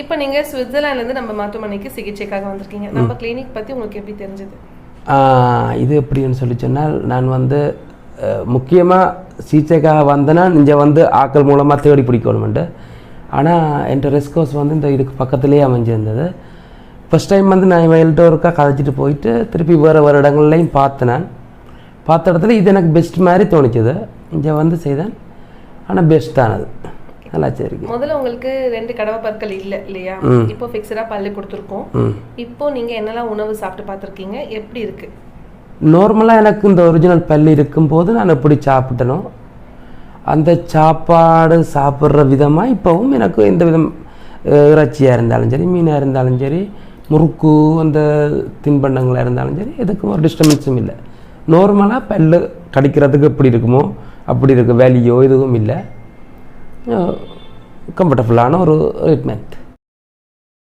இப்போ நீங்க சுவிட்சர்லாந்துல இருந்து நம்ம மருத்துவமனைக்கு சிகிச்சைக்காக வந்திருக்கீங்க. நம்ம கிளினிக் பத்தி உங்களுக்கு எப்படி தெரிஞ்சது? இது எப்படின்னு சொல்லி சொன்னால் நான் வந்து முக்கியமாக சிகிச்சைக்காக வந்தேன்னா இங்கே வந்து ஆக்கள் மூலமாக தேடி பிடிக்கணுமெண்டு. ஆனால் என் ரெஸ்கோஸ் வந்து இந்த இதுக்கு பக்கத்துலேயே அமைஞ்சிருந்தது. ஃபஸ்ட் டைம் வந்து நான் இவங்கள்ட்ட ஒருக்கா கதைச்சிட்டு போயிட்டு திருப்பி வேறு வேறு இடங்கள்லையும் பார்த்தேன் நான். பார்த்த இடத்துல இது எனக்கு பெஸ்ட் மாதிரி தோணிச்சது. இங்கே வந்து செய்தேன். ஆனால் பெஸ்ட் தான் அது நல்லா சரி முதல்ல உங்களுக்கு ரெண்டு கடவை பற்கள் இல்ல இல்லையா? இப்போ ஃபிக்ஸடா பல்லு கொடுத்துருக்கோம். இப்போ நீங்க என்னெல்லாம் உணவு சாப்பிட்டு பார்த்திருக்கீங்க? எப்படி இருக்கு? நார்மலாக எனக்கு இந்த ஒரிஜினல் பல்லு இருக்கும்போது நான் எப்படி சாப்பிட்டனோ அந்த சாப்பாடு சாப்பிட்ற விதமாக இப்போவும் எனக்கு எந்த விதம் இறைச்சியாக இருந்தாலும் சரி மீனாக இருந்தாலும் சரி முறுக்கு அந்த தின்பண்டங்களாக இருந்தாலும் சரி எதுக்கும் ஒரு டிஸ்டர்பன்ஸும் இல்லை. நார்மலாக பல்லு கடிக்கிறதுக்கு எப்படி இருக்குமோ அப்படி இருக்கு. வேலியோ எதுவும் இல்லை. கம்ஃபர்டபுளான ஒரு ட்ரீட்மெண்ட்